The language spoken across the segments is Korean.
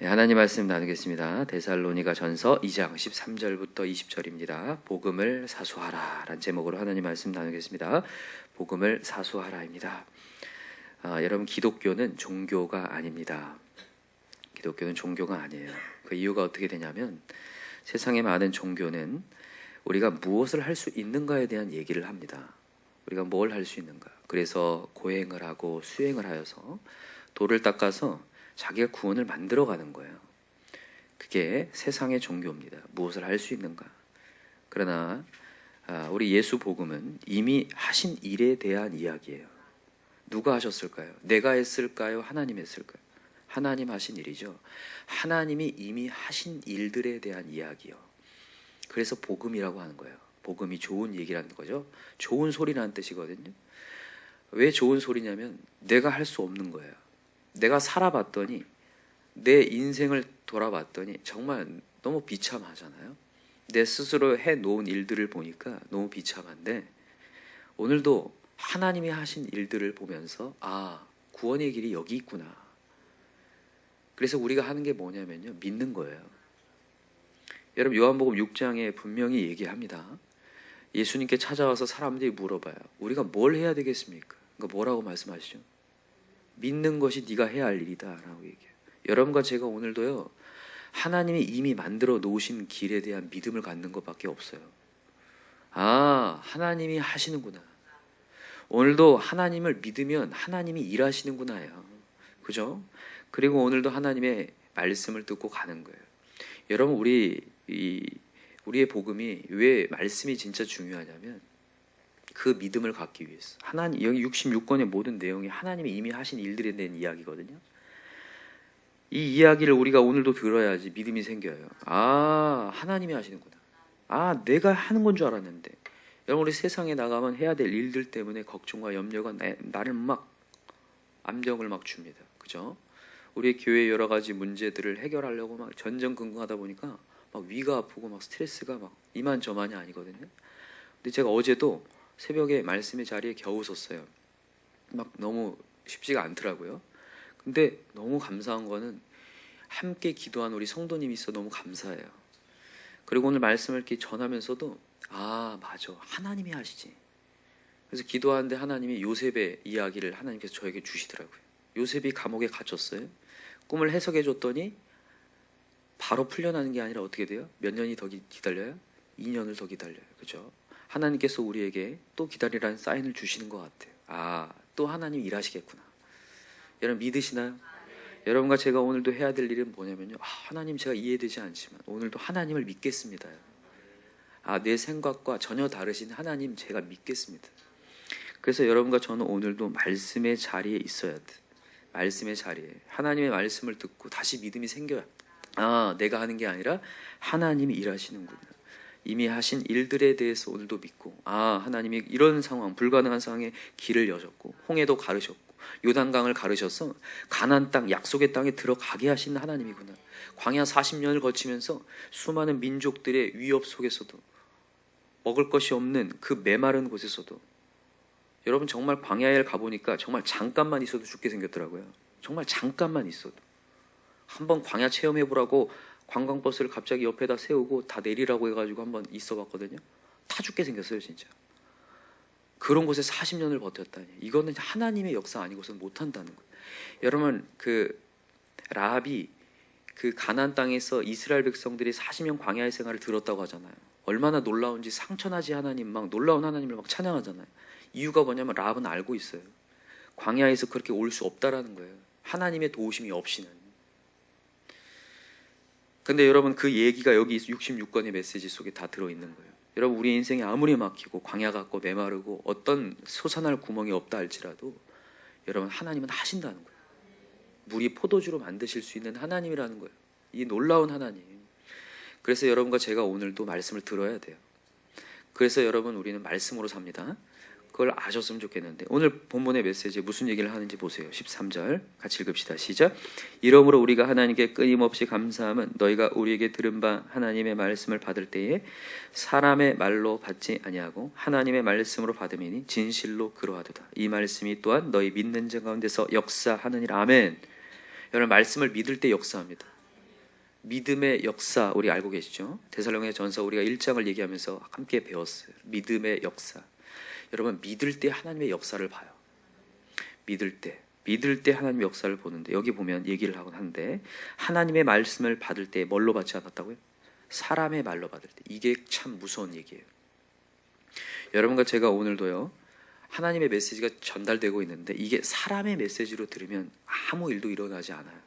네, 하나님 말씀 나누겠습니다. 데살로니가 전서 2장 13절부터 20절입니다. 복음을 사수하라 라는 제목으로 하나님 말씀 나누겠습니다. 복음을 사수하라입니다. 아, 여러분 기독교는 종교가 아닙니다. 기독교는 종교가 아니에요. 그 이유가 어떻게 되냐면 세상의 많은 종교는 우리가 무엇을 할 수 있는가에 대한 얘기를 합니다. 우리가 뭘 할 수 있는가. 그래서 고행을 하고 수행을 하여서 돌을 닦아서 자기가 구원을 만들어 가는 거예요. 그게 세상의 종교입니다. 무엇을 할 수 있는가. 그러나 아, 우리 예수 복음은 이미 하신 일에 대한 이야기예요. 누가 하셨을까요? 내가 했을까요? 하나님 했을까요? 하나님 하신 일이죠. 하나님이 이미 하신 일들에 대한 이야기요. 그래서 복음이라고 하는 거예요. 복음이 좋은 얘기라는 거죠. 좋은 소리라는 뜻이거든요. 왜 좋은 소리냐면 내가 할 수 없는 거예요. 내가 살아봤더니 내 인생을 돌아봤더니 정말 너무 비참하잖아요. 내 스스로 해 놓은 일들을 보니까 너무 비참한데 오늘도 하나님이 하신 일들을 보면서 아, 구원의 길이 여기 있구나. 그래서 우리가 하는 게 뭐냐면요. 믿는 거예요. 여러분 요한복음 6장에 분명히 얘기합니다. 예수님께 찾아와서 사람들이 물어봐요. 우리가 뭘 해야 되겠습니까? 그러니까 뭐라고 말씀하시죠? 믿는 것이 네가 해야 할 일이다라고 얘기해요. 여러분과 제가 오늘도요. 하나님이 이미 만들어 놓으신 길에 대한 믿음을 갖는 것밖에 없어요. 아, 하나님이 하시는구나. 오늘도 하나님을 믿으면 하나님이 일하시는구나요. 그죠? 그리고 오늘도 하나님의 말씀을 듣고 가는 거예요. 여러분 우리 이 우리의 복음이 왜 말씀이 진짜 중요하냐면 그 믿음을 갖기 위해서. 하나님 여기 66권의 모든 내용이 하나님이 이미 하신 일들에 대한 이야기거든요. 이 이야기를 우리가 오늘도 들어야지 믿음이 생겨요. 아, 하나님이 하시는구나. 아, 내가 하는 건 줄 알았는데. 여러분 우리 세상에 나가면 해야 될 일들 때문에 걱정과 염려가 나, 나를 막 암정을 막 줍니다. 그죠? 우리 교회 여러 가지 문제들을 해결하려고 막 전전긍긍하다 보니까 막 위가 아프고 막 스트레스가 막 이만저만이 아니거든요. 근데 제가 어제도 새벽에 말씀의 자리에 겨우 섰어요. 막 너무 쉽지가 않더라고요. 근데 너무 감사한 거는 함께 기도한 우리 성도님이 있어 너무 감사해요. 그리고 오늘 말씀을 이렇게 전하면서도 아 맞아 하나님이 하시지. 그래서 기도하는데 하나님이 요셉의 이야기를 하나님께서 저에게 주시더라고요. 요셉이 감옥에 갇혔어요. 꿈을 해석해 줬더니 바로 풀려나는 게 아니라 어떻게 돼요? 몇 년이 더 기다려요? 2년을 더 기다려요. 그죠? 하나님께서 우리에게 또 기다리라는 사인을 주시는 것 같아요. 아, 또 하나님 일하시겠구나. 여러분 믿으시나요? 여러분과 제가 오늘도 해야 될 일은 뭐냐면요. 아, 하나님 제가 이해되지 않지만 오늘도 하나님을 믿겠습니다. 아, 내 생각과 전혀 다르신 하나님 제가 믿겠습니다. 그래서 여러분과 저는 오늘도 말씀의 자리에 있어야 돼. 말씀의 자리에 하나님의 말씀을 듣고 다시 믿음이 생겨야. 아, 내가 하는 게 아니라 하나님이 일하시는구나. 이미 하신 일들에 대해서 오늘도 믿고 아 하나님이 이런 상황 불가능한 상황에 길을 여셨고 홍해도 가르셨고 요단강을 가르셔서 가나안 땅 약속의 땅에 들어가게 하신 하나님이구나. 광야 40년을 거치면서 수많은 민족들의 위협 속에서도 먹을 것이 없는 그 메마른 곳에서도 여러분 정말 광야에 가보니까 정말 잠깐만 있어도 죽게 생겼더라고요. 정말 잠깐만 있어도 한번 광야 체험해 보라고 관광버스를 갑자기 옆에다 세우고 다 내리라고 해가지고 한번 있어 봤거든요. 타 죽게 생겼어요, 진짜. 그런 곳에 40년을 버텼다니. 이거는 하나님의 역사 아니고서는 못한다는 거예요. 여러분, 그 라합이 그 가나안 땅에서 이스라엘 백성들이 40년 광야의 생활을 들었다고 하잖아요. 얼마나 놀라운지 상천하지 하나님 막 놀라운 하나님을 막 찬양하잖아요. 이유가 뭐냐면 라합은 알고 있어요. 광야에서 그렇게 올 수 없다라는 거예요. 하나님의 도우심이 없이는. 근데 여러분 그 얘기가 여기 66권의 메시지 속에 다 들어있는 거예요. 여러분 우리 인생이 아무리 막히고 광야 같고 메마르고 어떤 솟아날 구멍이 없다 할지라도 여러분 하나님은 하신다는 거예요. 물이 포도주로 만드실 수 있는 하나님이라는 거예요. 이 놀라운 하나님. 그래서 여러분과 제가 오늘도 말씀을 들어야 돼요. 그래서 여러분 우리는 말씀으로 삽니다. 그걸 아셨으면 좋겠는데 오늘 본문의 메시지에 무슨 얘기를 하는지 보세요. 13절 같이 읽읍시다. 시작. 이러므로 우리가 하나님께 끊임없이 감사함은 너희가 우리에게 들은 바 하나님의 말씀을 받을 때에 사람의 말로 받지 아니하고 하나님의 말씀으로 받음이니 진실로 그러하도다. 이 말씀이 또한 너희 믿는 자 가운데서 역사하느니라. 아멘. 여러분 말씀을 믿을 때 역사합니다. 믿음의 역사 우리 알고 계시죠? 데살로니가 전서 우리가 1장을 얘기하면서 함께 배웠어요. 믿음의 역사. 여러분 믿을 때 하나님의 역사를 봐요. 믿을 때 믿을 때 하나님의 역사를 보는데 여기 보면 얘기를 하곤 하는데 하나님의 말씀을 받을 때 뭘로 받지 않았다고요? 사람의 말로 받을 때 이게 참 무서운 얘기예요. 여러분과 제가 오늘도요 하나님의 메시지가 전달되고 있는데 이게 사람의 메시지로 들으면 아무 일도 일어나지 않아요.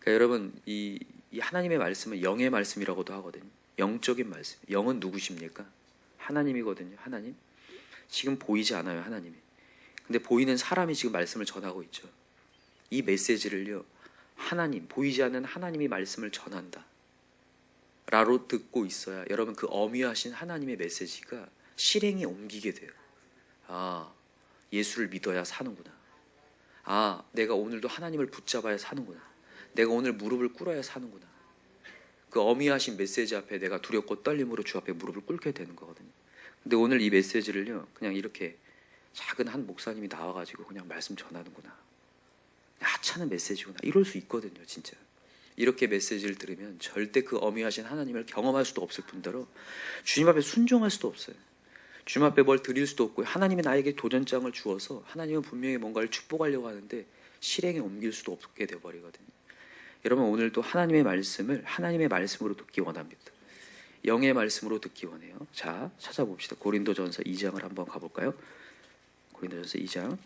그러니까 여러분 이, 이 하나님의 말씀은 영의 말씀이라고도 하거든요. 영적인 말씀. 영은 누구십니까? 하나님이거든요. 하나님. 지금 보이지 않아요. 하나님이. 근데 보이는 사람이 지금 말씀을 전하고 있죠. 이 메시지를요. 하나님, 보이지 않는 하나님이 말씀을 전한다. 라로 듣고 있어야 여러분 그 어미하신 하나님의 메시지가 실행에 옮기게 돼요. 아, 예수를 믿어야 사는구나. 아, 내가 오늘도 하나님을 붙잡아야 사는구나. 내가 오늘 무릎을 꿇어야 사는구나. 그 어미하신 메시지 앞에 내가 두렵고 떨림으로 주 앞에 무릎을 꿇게 되는 거거든요. 근데 오늘 이 메시지를요, 그냥 이렇게 작은 한 목사님이 나와가지고 그냥 말씀 전하는구나. 하찮은 메시지구나. 이럴 수 있거든요, 진짜. 이렇게 메시지를 들으면 절대 그 어미하신 하나님을 경험할 수도 없을 뿐더러 주님 앞에 순종할 수도 없어요. 주님 앞에 뭘 드릴 수도 없고 하나님이 나에게 도전장을 주어서 하나님은 분명히 뭔가를 축복하려고 하는데 실행에 옮길 수도 없게 되어버리거든요. 여러분 오늘도 하나님의 말씀을 하나님의 말씀으로 듣기 원합니다. 영의 말씀으로 듣기 원해요. 자 찾아봅시다. 고린도전서 2장을 한번 가볼까요? 고린도전서 2장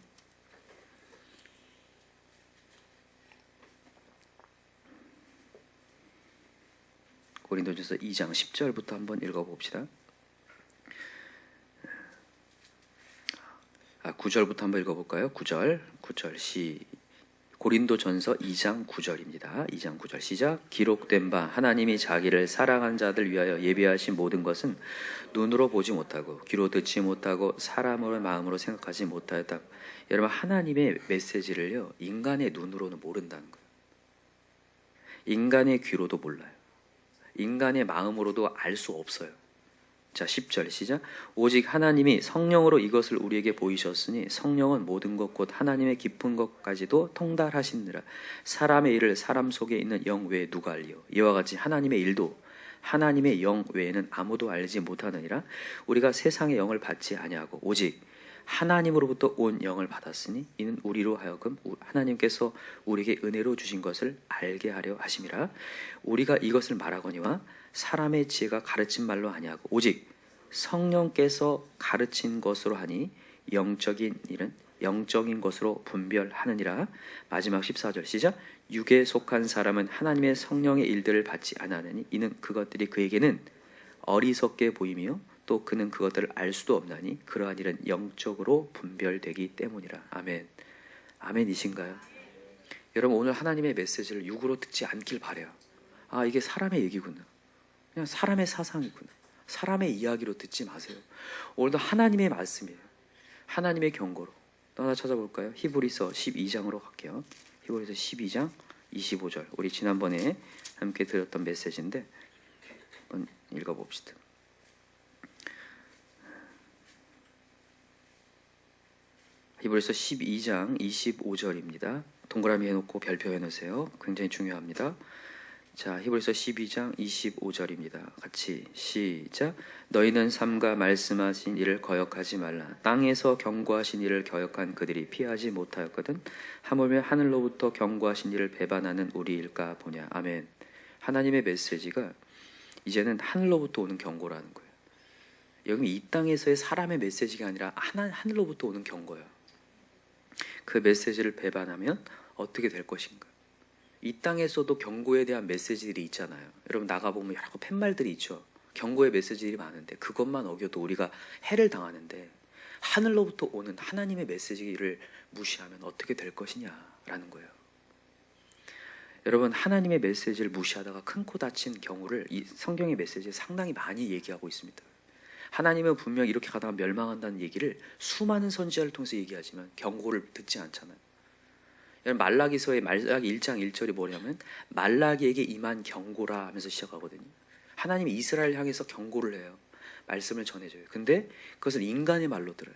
고린도전서 2장 10절부터 한번 읽어봅시다. 아, 9절부터 한번 읽어볼까요? 9절, 9절 시 고린도전서 2장 9절입니다. 2장 9절 시작. 기록된 바 하나님이 자기를 사랑한 자들 위하여 예비하신 모든 것은 눈으로 보지 못하고 귀로 듣지 못하고 사람으로 마음으로 생각하지 못하였다. 여러분 하나님의 메시지를요 인간의 눈으로는 모른다는 거예요. 인간의 귀로도 몰라요. 인간의 마음으로도 알 수 없어요. 자, 10절 시작. 오직 하나님이 성령으로 이것을 우리에게 보이셨으니 성령은 모든 것 곧 하나님의 깊은 것까지도 통달하시느라. 사람의 일을 사람 속에 있는 영 외에 누가 알리요? 이와 같이 하나님의 일도 하나님의 영 외에는 아무도 알지 못하느니라. 우리가 세상의 영을 받지 아니하고 오직 하나님으로부터 온 영을 받았으니 이는 우리로 하여금 하나님께서 우리에게 은혜로 주신 것을 알게 하려 하심이라. 우리가 이것을 말하거니와 사람의 지혜가 가르친 말로 아니하고 오직 성령께서 가르친 것으로 하니 영적인 일은 영적인 것으로 분별하느니라. 마지막 14절 시작. 육에 속한 사람은 하나님의 성령의 일들을 받지 않으니 이는 그것들이 그에게는 어리석게 보이며 또 그는 그것들을 알 수도 없나니 그러한 일은 영적으로 분별되기 때문이라. 아멘. 아멘이신가요? 여러분 오늘 하나님의 메시지를 육으로 듣지 않길 바래요. 아 이게 사람의 얘기구나 그냥 사람의 사상이구나. 사람의 이야기로 듣지 마세요. 오늘도 하나님의 말씀이에요. 하나님의 경고로. 또 하나 찾아볼까요? 히브리서 12장으로 갈게요. 히브리서 12장 25절. 우리 지난번에 함께 들었던 메시지인데 한번 읽어봅시다. 히브리서 12장 25절입니다. 동그라미 해놓고 별표 해놓으세요. 굉장히 중요합니다. 자, 히브리서 12장 25절입니다. 같이 시작. 너희는 삼가 말씀하신 일을 거역하지 말라. 땅에서 경고하신 일을 거역한 그들이 피하지 못하였거든. 하물며 하늘로부터 경고하신 일을 배반하는 우리일까 보냐. 아멘. 하나님의 메시지가 이제는 하늘로부터 오는 경고라는 거예요. 여기 이 땅에서의 사람의 메시지가 아니라 하나, 하늘로부터 오는 경고예요. 그 메시지를 배반하면 어떻게 될 것인가? 이 땅에서도 경고에 대한 메시지들이 있잖아요. 여러분 나가보면 여러 팻말들이 있죠. 경고의 메시지들이 많은데 그것만 어겨도 우리가 해를 당하는데 하늘로부터 오는 하나님의 메시지를 무시하면 어떻게 될 것이냐라는 거예요. 여러분 하나님의 메시지를 무시하다가 큰 코 다친 경우를 이 성경의 메시지에 상당히 많이 얘기하고 있습니다. 하나님은 분명 이렇게 가다가 멸망한다는 얘기를 수많은 선지자를 통해서 얘기하지만 경고를 듣지 않잖아요. 말라기서의 말라기 1장 1절이 뭐냐면 말라기에게 임한 경고라 하면서 시작하거든요. 하나님이 이스라엘 향해서 경고를 해요. 말씀을 전해줘요. 근데 그것을 인간의 말로 들어요.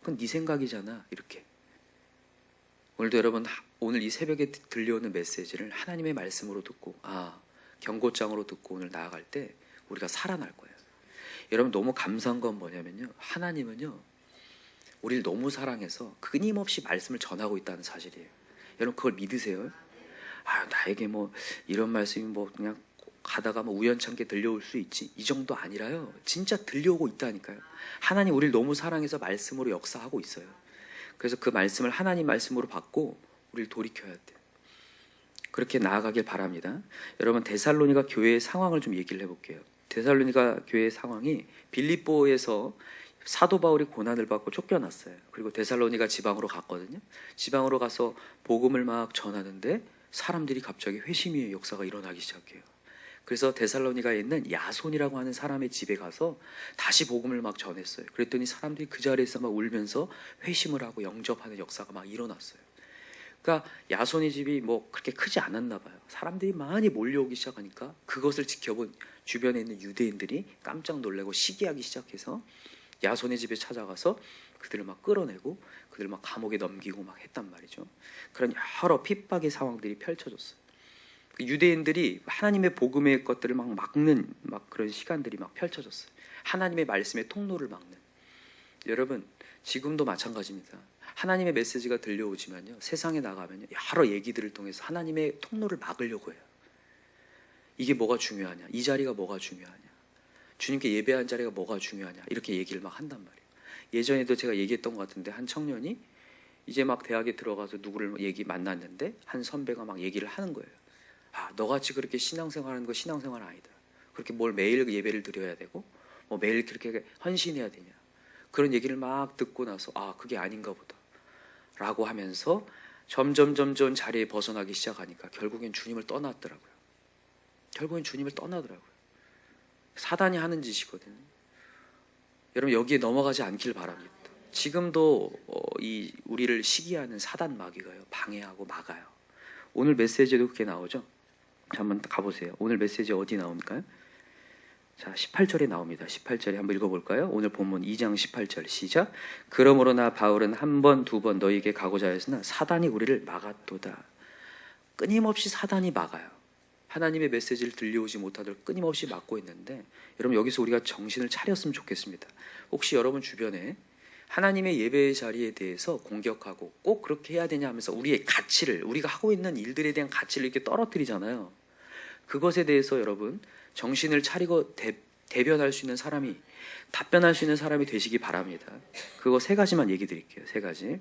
그건 네 생각이잖아. 이렇게. 오늘도 여러분 하- 오늘 이 새벽에 드- 들려오는 메시지를 하나님의 말씀으로 듣고 아 경고장으로 듣고 오늘 나아갈 때 우리가 살아날 거예요. 여러분 너무 감사한 건 뭐냐면요. 하나님은요. 우리를 너무 사랑해서 끊임없이 말씀을 전하고 있다는 사실이에요. 여러분 그걸 믿으세요? 아 나에게 뭐 이런 말씀이 뭐 그냥 가다가 뭐 우연찮게 들려올 수 있지 이 정도 아니라요. 진짜 들려오고 있다니까요. 하나님 우리를 너무 사랑해서 말씀으로 역사하고 있어요. 그래서 그 말씀을 하나님 말씀으로 받고 우리를 돌이켜야 돼요. 그렇게 나아가길 바랍니다. 여러분 데살로니가 교회의 상황을 좀 얘기를 해볼게요. 데살로니가 교회의 상황이 빌립보에서 사도 바울이 고난을 받고 쫓겨났어요. 그리고 데살로니가 지방으로 갔거든요. 지방으로 가서 복음을 막 전하는데 사람들이 갑자기 회심의 역사가 일어나기 시작해요. 그래서 데살로니가에 있는 야손이라고 하는 사람의 집에 가서 다시 복음을 막 전했어요. 그랬더니 사람들이 그 자리에서 막 울면서 회심을 하고 영접하는 역사가 막 일어났어요. 그러니까 야손의 집이 뭐 그렇게 크지 않았나 봐요. 사람들이 많이 몰려오기 시작하니까 그것을 지켜본 주변에 있는 유대인들이 깜짝 놀래고 시기하기 시작해서 야손의 집에 찾아가서 그들을 막 끌어내고 그들을 막 감옥에 넘기고 막 했단 말이죠. 그런 여러 핍박의 상황들이 펼쳐졌어요. 그 유대인들이 하나님의 복음의 것들을 막 막는 막 그런 시간들이 막 펼쳐졌어요. 하나님의 말씀의 통로를 막는. 여러분 지금도 마찬가지입니다. 하나님의 메시지가 들려오지만요 세상에 나가면요 여러 얘기들을 통해서 하나님의 통로를 막으려고 해요. 이게 뭐가 중요하냐? 이 자리가 뭐가 중요하냐? 주님께 예배한 자리가 뭐가 중요하냐? 이렇게 얘기를 막 한단 말이에요. 예전에도 제가 얘기했던 것 같은데 한 청년이 이제 막 대학에 들어가서 누구를 얘기 만났는데 한 선배가 막 얘기를 하는 거예요. 아, 너같이 그렇게 신앙생활하는 거 신앙생활 아니다. 그렇게 뭘 매일 예배를 드려야 되고 뭐 매일 그렇게 헌신해야 되냐. 그런 얘기를 막 듣고 나서 아, 그게 아닌가 보다. 라고 하면서 점점 점점 자리에 벗어나기 시작하니까 결국엔 주님을 떠났더라고요. 결국엔 주님을 떠나더라고요. 사단이 하는 짓이거든요. 여러분 여기에 넘어가지 않길 바랍니다. 지금도 어, 이 우리를 시기하는 사단 마귀가요 방해하고 막아요. 오늘 메시지도 그렇게 나오죠. 자, 한번 가보세요. 오늘 메시지 어디 나옵니까요? 자, 18절에 나옵니다. 18절에 한번 읽어볼까요? 오늘 본문 2장 18절 시작. 그러므로 나 바울은 한 번, 두 번 너에게 가고자 했으나 사단이 우리를 막았도다. 끊임없이 사단이 막아요. 하나님의 메시지를 들려오지 못하도록 끊임없이 막고 있는데 여러분 여기서 우리가 정신을 차렸으면 좋겠습니다. 혹시 여러분 주변에 하나님의 예배의 자리에 대해서 공격하고 꼭 그렇게 해야 되냐 하면서 우리의 가치를 우리가 하고 있는 일들에 대한 가치를 이렇게 떨어뜨리잖아요. 그것에 대해서 여러분 정신을 차리고 대, 대변할 수 있는 사람이 답변할 수 있는 사람이 되시기 바랍니다. 그거 세 가지만 얘기 드릴게요. 세 가지.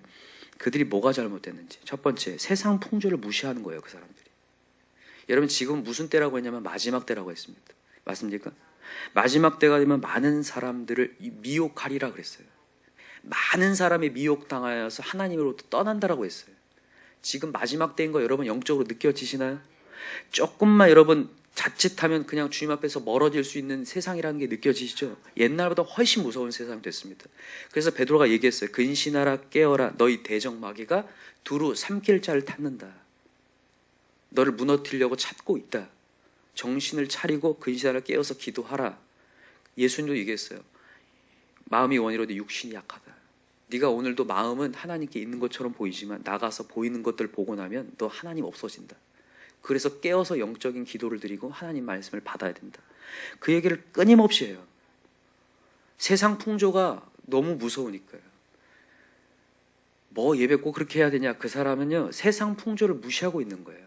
그들이 뭐가 잘못됐는지. 첫 번째, 세상 풍조를 무시하는 거예요, 그 사람들이. 여러분 지금 무슨 때라고 했냐면 마지막 때라고 했습니다. 맞습니까? 마지막 때가 되면 많은 사람들을 이- 미혹하리라 그랬어요. 많은 사람이 미혹당하여서 하나님으로부터 떠난다라고 했어요. 지금 마지막 때인 거 여러분 영적으로 느껴지시나요? 조금만 여러분 자칫하면 그냥 주님 앞에서 멀어질 수 있는 세상이라는 게 느껴지시죠? 옛날보다 훨씬 무서운 세상이 됐습니다. 그래서 베드로가 얘기했어요. 근신하라 깨어라 너희 대적 마귀가 두루 삼킬 자를 탔는다. 너를 무너뜨리려고 찾고 있다. 정신을 차리고 근신하라 깨어서 기도하라. 예수님도 얘기했어요. 마음이 원이로되 육신이 약하다. 네가 오늘도 마음은 하나님께 있는 것처럼 보이지만 나가서 보이는 것들 보고 나면 너 하나님 없어진다. 그래서 깨어서 영적인 기도를 드리고 하나님 말씀을 받아야 된다. 그 얘기를 끊임없이 해요. 세상 풍조가 너무 무서우니까요. 뭐 예배 꼭 그렇게 해야 되냐? 그 사람은요, 세상 풍조를 무시하고 있는 거예요.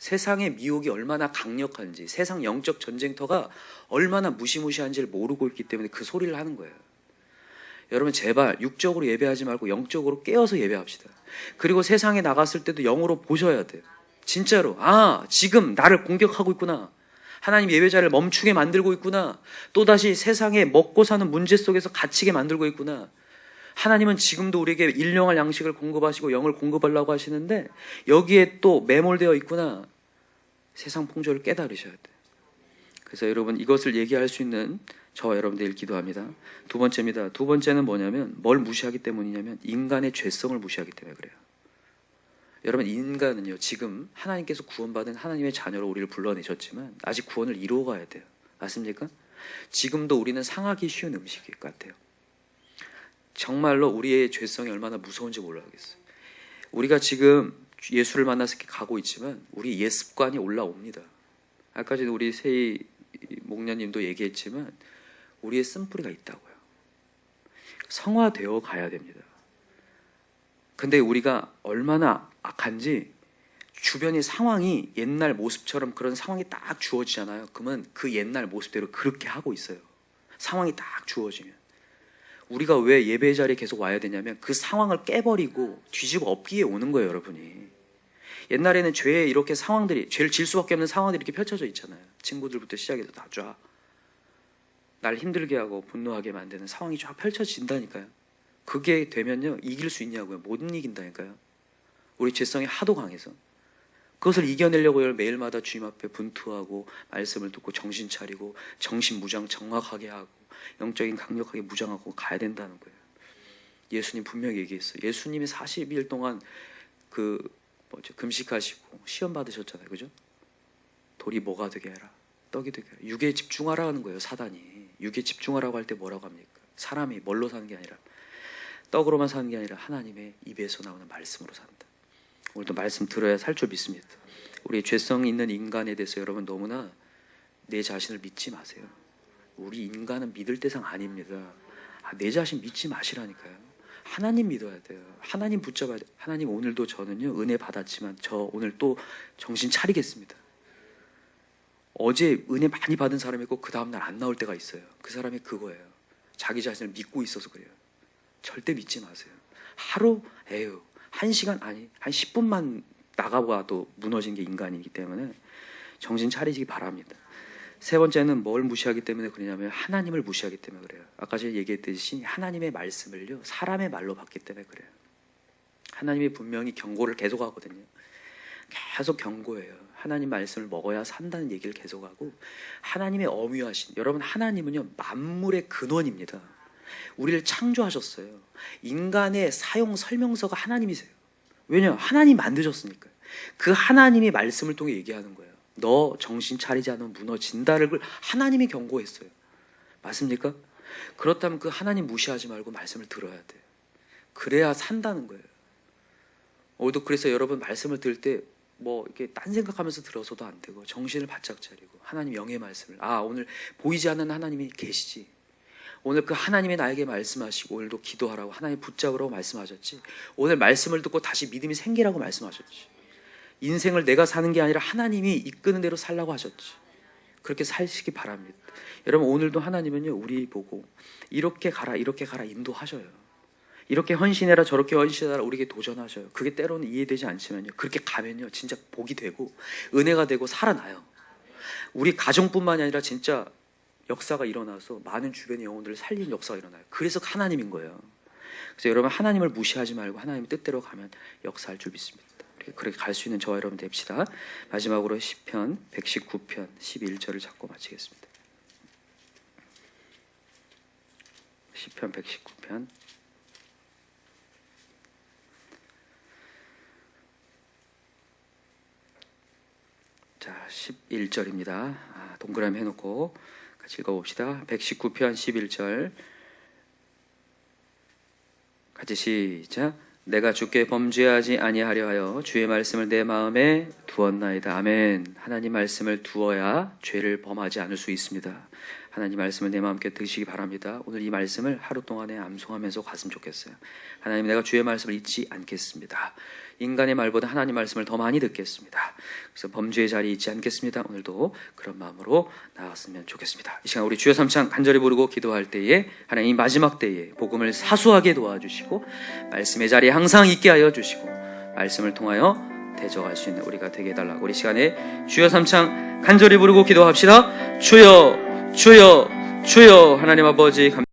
세상의 미혹이 얼마나 강력한지, 세상 영적 전쟁터가 얼마나 무시무시한지를 모르고 있기 때문에 그 소리를 하는 거예요. 여러분, 제발 육적으로 예배하지 말고 영적으로 깨어서 예배합시다. 그리고 세상에 나갔을 때도 영으로 보셔야 돼요. 진짜로. 아, 지금 나를 공격하고 있구나. 하나님 예배자를 멈추게 만들고 있구나. 또다시 세상에 먹고 사는 문제 속에서 갇히게 만들고 있구나. 하나님은 지금도 우리에게 일용할 양식을 공급하시고 영을 공급하려고 하시는데 여기에 또 매몰되어 있구나. 세상 풍조를 깨달으셔야 돼요. 그래서 여러분 이것을 얘기할 수 있는 저와 여러분들 기도합니다. 두 번째입니다. 두 번째는 뭐냐면 뭘 무시하기 때문이냐면 인간의 죄성을 무시하기 때문에 그래요. 여러분 인간은요 지금 하나님께서 구원받은 하나님의 자녀로 우리를 불러내셨지만 아직 구원을 이루어가야 돼요. 맞습니까? 지금도 우리는 상하기 쉬운 음식 같아요. 정말로 우리의 죄성이 얼마나 무서운지 몰라야겠어요. 우리가 지금 예수를 만나서 이렇게 가고 있지만 우리 옛 습관이 올라옵니다. 아까 전에 우리 세희 목녀님도 얘기했지만 우리의 쓴뿌리가 있다고요. 성화되어 가야 됩니다. 근데 우리가 얼마나 악한지 주변의 상황이 옛날 모습처럼 그런 상황이 딱 주어지잖아요. 그러면 그 옛날 모습대로 그렇게 하고 있어요. 상황이 딱 주어지면. 우리가 왜 예배 자리에 계속 와야 되냐면 그 상황을 깨버리고 뒤집어 엎기에 오는 거예요, 여러분이. 옛날에는 죄에 이렇게 상황들이 죄를 질 수밖에 없는 상황들이 이렇게 펼쳐져 있잖아요. 친구들부터 시작해서 다 쫙. 날 힘들게 하고 분노하게 만드는 상황이 쫙 펼쳐진다니까요. 그게 되면요 이길 수 있냐고요. 못 이긴다니까요. 우리 죄성이 하도 강해서 그것을 이겨내려고 매일마다 주님 앞에 분투하고 말씀을 듣고 정신 차리고 정신 무장 정확하게 하고 영적인 강력하게 무장하고 가야 된다는 거예요. 예수님 분명히 얘기했어요. 예수님이 40일 동안 그 뭐죠 금식하시고 시험 받으셨잖아요, 그죠? 돌이 뭐가 되게 해라, 떡이 되게 해라. 육에 집중하라는 거예요, 사단이. 육에 집중하라고 할 때 뭐라고 합니까? 사람이 뭘로 사는 게 아니라 떡으로만 사는 게 아니라 하나님의 입에서 나오는 말씀으로 산다. 오늘도 말씀 들어야 살 줄 믿습니다. 우리 죄성 있는 인간에 대해서 여러분 너무나 내 자신을 믿지 마세요. 우리 인간은 믿을 대상 아닙니다. 아, 내 자신 믿지 마시라니까요. 하나님 믿어야 돼요. 하나님 붙잡아야 돼요. 하나님 오늘도 저는요 은혜 받았지만 저 오늘 또 정신 차리겠습니다. 어제 은혜 많이 받은 사람이 있고 그 다음날 안 나올 때가 있어요. 그 사람이 그거예요. 자기 자신을 믿고 있어서 그래요. 절대 믿지 마세요. 하루 에휴 한 시간 아니 한 10분만 나가봐도 무너진 게 인간이기 때문에 정신 차리시기 바랍니다. 세 번째는 뭘 무시하기 때문에 그러냐면 하나님을 무시하기 때문에 그래요. 아까 제가 얘기했듯이 하나님의 말씀을요 사람의 말로 받기 때문에 그래요. 하나님이 분명히 경고를 계속 하거든요. 계속 경고해요. 하나님 말씀을 먹어야 산다는 얘기를 계속하고 하나님의 어미하신 여러분 하나님은요 만물의 근원입니다. 우리를 창조하셨어요. 인간의 사용 설명서가 하나님이세요. 왜냐? 하나님 만드셨으니까요. 그 하나님이 말씀을 통해 얘기하는 거예요. 너 정신 차리지 않으면 무너진다를 하나님이 경고했어요. 맞습니까? 그렇다면 그 하나님 무시하지 말고 말씀을 들어야 돼요. 그래야 산다는 거예요. 오늘도 그래서 여러분 말씀을 들을 때 뭐 이렇게 딴 생각하면서 들어서도 안 되고 정신을 바짝 차리고 하나님 영의 말씀을 아 오늘 보이지 않는 하나님이 계시지 오늘 그 하나님이 나에게 말씀하시고 오늘도 기도하라고 하나님 붙잡으라고 말씀하셨지. 오늘 말씀을 듣고 다시 믿음이 생기라고 말씀하셨지. 인생을 내가 사는 게 아니라 하나님이 이끄는 대로 살라고 하셨지. 그렇게 살시기 바랍니다. 여러분 오늘도 하나님은요 우리 보고 이렇게 가라 이렇게 가라 인도하셔요. 이렇게 헌신해라 저렇게 헌신해라 우리에게 도전하셔요. 그게 때로는 이해되지 않지만요. 그렇게 가면요 진짜 복이 되고 은혜가 되고 살아나요. 우리 가정뿐만이 아니라 진짜 역사가 일어나서 많은 주변의 영혼들을 살리는 역사가 일어나요. 그래서 하나님인 거예요. 그래서 여러분 하나님을 무시하지 말고 하나님 뜻대로 가면 역사할 줄 믿습니다. 그렇게 갈 수 있는 저와 여러분 됩시다. 마지막으로 시편 119편 11절을 잡고 마치겠습니다. 시편 119편 자 11절입니다. 아, 동그라미 해놓고 같이 읽어봅시다. 119편 11절 같이 시작. 내가 주께 범죄하지 아니하려 하여 주의 말씀을 내 마음에 두었나이다. 아멘. 하나님 말씀을 두어야 죄를 범하지 않을 수 있습니다. 하나님 말씀을 내 마음께 드시기 바랍니다. 오늘 이 말씀을 하루 동안에 암송하면서 갔으면 좋겠어요. 하나님 내가 주의 말씀을 잊지 않겠습니다. 인간의 말보다 하나님 말씀을 더 많이 듣겠습니다. 그래서 범죄의 자리에 있지 않겠습니다. 오늘도 그런 마음으로 나갔으면 좋겠습니다. 이 시간 우리 주여 삼창 간절히 부르고 기도할 때에 하나님 마지막 때에 복음을 사수하게 도와주시고 말씀의 자리에 항상 있게 하여 주시고 말씀을 통하여 대적할 수 있는 우리가 되게 해달라고 우리 시간에 주여 삼창 간절히 부르고 기도합시다. 주여 주여 주여 하나님 아버지 감